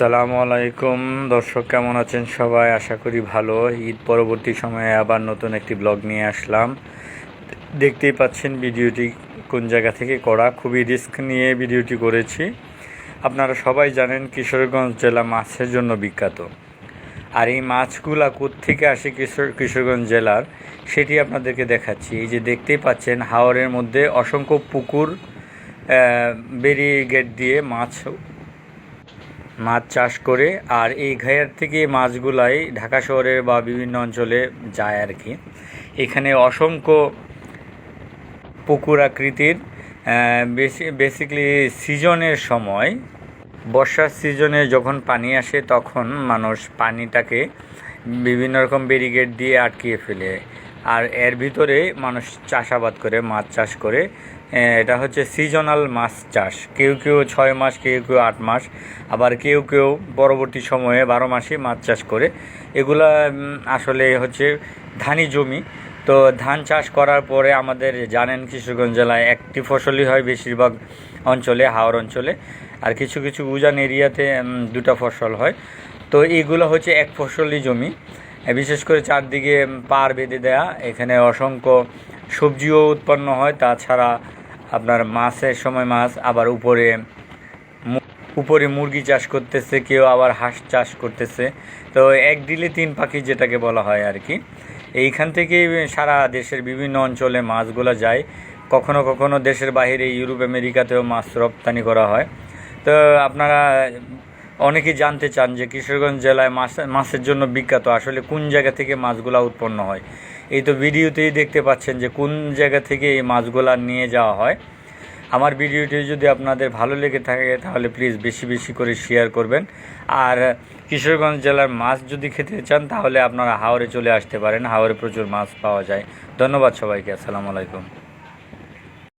সালামু আলাইকুম। দর্শক, কেমন আছেন সবাই? আশা করি ভালো। ঈদ পরবর্তী সময়ে আবার নতুন একটি ব্লগ নিয়ে আসলাম। দেখতেই পাচ্ছেন ভিডিওটি কোন জায়গা থেকে করা। খুবই রিস্ক নিয়ে ভিডিওটি করেছি। আপনারা সবাই জানেন কিশোরগঞ্জ জেলা মাছের জন্য বিখ্যাত। আর এই মাছগুলা থেকে আসে কিশোর কিশোরগঞ্জ জেলার, সেটি আপনাদেরকে দেখাচ্ছি। এই যে দেখতেই পাচ্ছেন, হাওরের মধ্যে অসংখ্য পুকুর বেরিয়ে গেট দিয়ে মাছ মাছ চাষ করে, আর এই ঘায়ের থেকে মাছগুলাই ঢাকা শহরে বা বিভিন্ন অঞ্চলে যায় আর কি। এখানে অসংখ্য পুকুর আকৃতির বেশি বেসিক্যালি সিজনের সময়, বর্ষার সিজনে যখন পানি আসে তখন মানুষ পানিটাকে বিভিন্ন রকম ব্যারিগেড দিয়ে আটকিয়ে ফেলে। আর এর ভিতরে মানুষ চাষাবাদ করে, মাছ চাষ করে। এটা হচ্ছে সিজনাল মাছ চাষ। কেউ কেউ ছয় মাস, কেউ কেউ আট মাস, আবার কেউ কেউ পরবর্তী সময়ে বারো মাসে মাছ চাষ করে। এগুলা আসলে হচ্ছে ধানি জমি। তো ধান চাষ করার পরে আমাদের জানেন কিশোরগঞ্জ জেলায় একটি ফসলই হয় বেশিরভাগ অঞ্চলে হাওড় অঞ্চলে। আর কিছু কিছু উজান এরিয়াতে দুটা ফসল হয়। তো এইগুলো হচ্ছে এক ফসলি জমি। বিশেষ করে চারদিকে পার বেঁধে দেয়া, এখানে অসংখ্য সবজিও উৎপন্ন হয়। তাছাড়া আপনার মাছের সময় মাছ, আবার উপরে উপরে মুরগি চাষ করতেছে, কেউ আবার হাঁস চাষ করতেছে। তো এক দিলে তিন পাখি যেটাকে বলা হয় আর কি। এইখান থেকে সারা দেশের বিভিন্ন অঞ্চলে মাছগুলো যায়। কখনো কখনো দেশের বাইরে ইউরোপ, আমেরিকাতেও মাছ রপ্তানি করা হয়। তো আপনারা অনেকেই জানতে চান যে কিশোরগঞ্জ জেলায় মাছ, মাছের জন্য বিখ্যাত। আসলে কোন জায়গা থেকে মাছগুলো উৎপন্ন হয়? এই তো ভিডিওতেই দেখতে পাচ্ছেন যে কোন জায়গা থেকে এই মাছগুলা নিয়ে যাওয়া হয়। আমার ভিডিওটি যদি আপনাদের ভালো লেগে থাকে, তাহলে প্লিজ বেশি বেশি করে শেয়ার করবেন। আর কিশোরগঞ্জ জেলার মাছ যদি খেতে চান, তাহলে আপনারা হাওড়ে চলে আসতে পারেন। হাওড়ে প্রচুর মাছ পাওয়া যায়। ধন্যবাদ সবাইকে। আসসালামু আলাইকুম।